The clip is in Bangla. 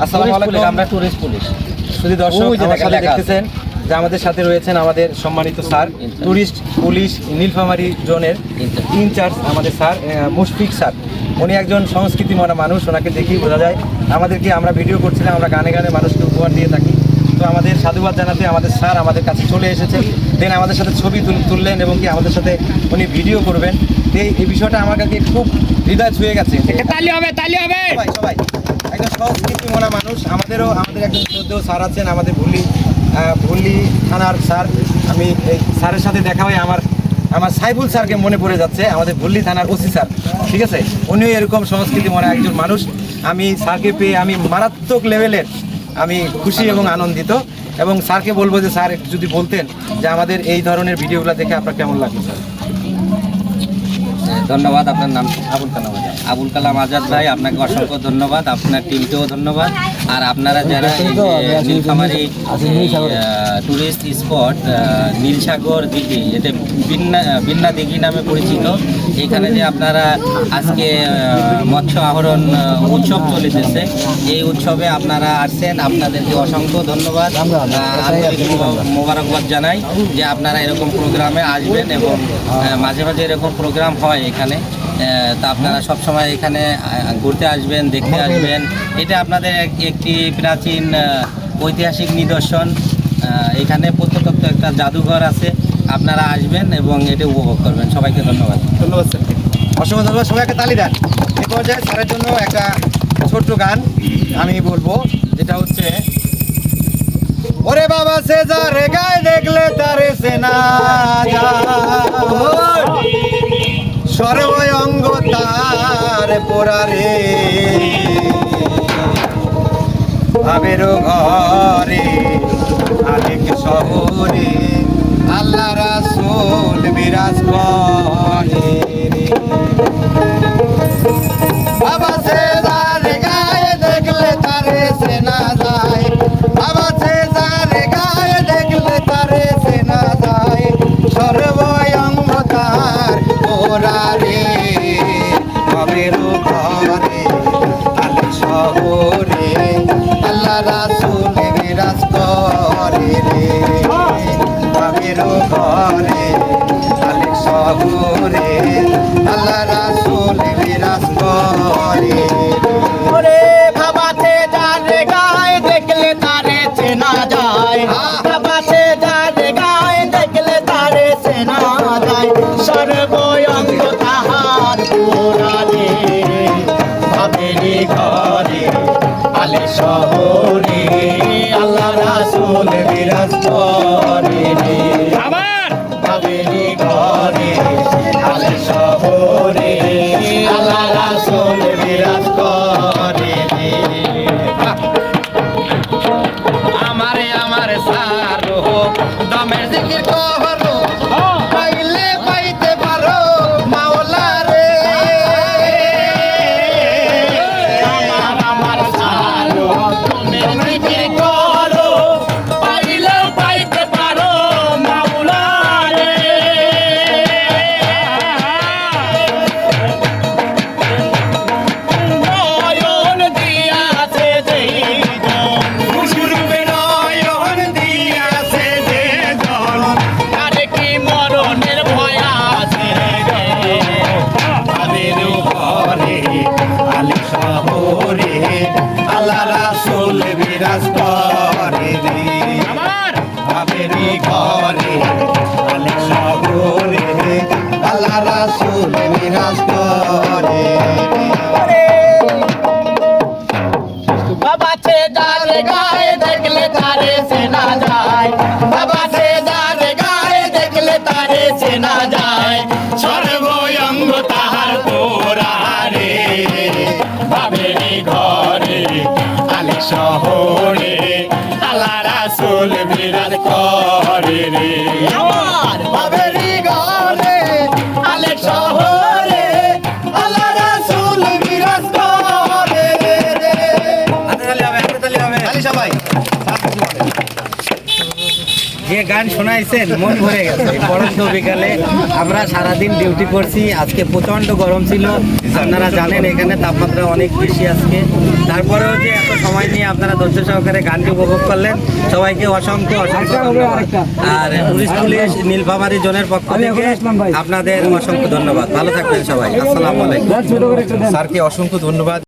আসসালামু আলাইকুম। আমরা টুরিস্ট পুলিশ। শুধু দর্শক আমার সাথে দেখতেছেন যে আমাদের সাথে রয়েছেন আমাদের সম্মানিত স্যার টুরিস্ট পুলিশ নীলফামারি জোনের ইনচার্জ। ইনচার্জ আমাদের স্যার মুশফিক স্যার। উনি একজন সংস্কৃতি মনা মানুষ ওনাকে দেখেই বোঝা যায়। আমাদেরকে আমরা ভিডিও করছিলাম আমরা গানে গানে মানুষকে উপহার দিয়ে থাকি। তো আমাদের সাধুবাদ জানাতে আমাদের স্যার আমাদের কাছে চলে এসেছেন। দেন আমাদের সাথে ছবি তুল- তুললেন এবং কি আমাদের সাথে উনি ভিডিও করবেন। এই এই বিষয়টা আমার কাছে খুব হৃদয় ছুঁয়ে গেছে। তালি হবে তালি হবে! সবাই সবাই। একজন সংস্কৃতি মনা মানুষ। আমাদেরও আমাদের একজন শ্রদ্ধেয় স্যার আছেন আমাদের ভুল্লি আহ, ভুল্লি থানার স্যার। আমি এই স্যারের সাথে দেখা হয় আমার আমার সাইফুল স্যারকে মনে পড়ে যাচ্ছে আমাদের ভুল্লি থানার ওসি স্যার। ঠিক আছে? উনিও এরকম সংস্কৃতি মনে একজন মানুষ। আমি স্যারকে পেয়ে আমি মারাত্মক লেভেলের আমি খুশি এবং আনন্দিত। এবং স্যারকে বলব যে স্যার যদি বলতেন যে আমাদের এই ধরনের ভিডিওগুলো দেখে আপনার কেমন লাগল স্যার? ধন্যবাদ, আপনার নাম আবুল কালাম আজাদ। আবুল কালাম আজাদ ভাই, আপনাকে অসংখ্য ধন্যবাদ, আপনার টিমকেও ধন্যবাদ। আর আপনারা যারা যে টুরিস্ট স্পট নীলসাগর দিঘি এটা বিন্না বিন্না দিঘি নামে পরিচিত। এখানে যে আপনারা আজকে মৎস্য আহরণ উৎসব চলিতেছে এই উৎসবে আপনারা আসছেন। আপনাদেরকে অসংখ্য ধন্যবাদ। মোবারকবাদ জানাই যে আপনারা এরকম প্রোগ্রামে আসবেন এবং মাঝে মাঝে এরকম প্রোগ্রাম হয় এখানে। তা আপনারা সবসময় এখানে ঘুরতে আসবেন দেখতে আসবেন। এটা আপনাদের একটি প্রাচীন ঐতিহাসিক নিদর্শন। এখানে প্রত্যেকত্ব একটা জাদুঘর আছে। আপনারা আসবেন এবং এটা উপভোগ করবেন। সবাইকে ধন্যবাদ। ধন্যবাদ স্যার। অসংখ্য ধন্যবাদ। সবাই একটা তালি দেন। এ পর্যায়ে স্যারের জন্য একটা ছোট্ট গান আমি বলব যেটা হচ্ছে ওরে বাবা সে যা রে গায়ে দেখলে তারে সেনা সর্বয় অঙ্গ তার পোড়ারে ভাবেরও ঘরে আরেক শহরে আল্লাহ রাসুল বিরাজ করে ঘরে আল্লাহ রে। আলে ভাবেরি ঘরে শহরে আল্লাহ রাসূল বিরাজ করে। বাবা সে যারে গায়ে দেখলে তারে সেনা করে রে আমার গান শোনাইছেন মন ভরে গেছে। পরন্ত বিকালে আমরা সারাদিন ডিউটি করছি আজকে প্রচণ্ড গরম ছিল। আপনারা জানেন এখানে তাপমাত্রা অনেক বেশি আজকে। তারপরেও যে এত সময় নিয়ে আপনারা ধৈর্য সহকারে গানটি উপভোগ করলেন সবাইকে অসংখ্য অসংখ্য ধন্যবাদ। আর টুরিস্ট পুলিশ নীলফামারী জোনের পক্ষ থেকে আপনাদের অসংখ্য ধন্যবাদ। ভালো থাকবেন সবাই। আসসালামু আলাইকুম। স্যারকে অসংখ্য ধন্যবাদ।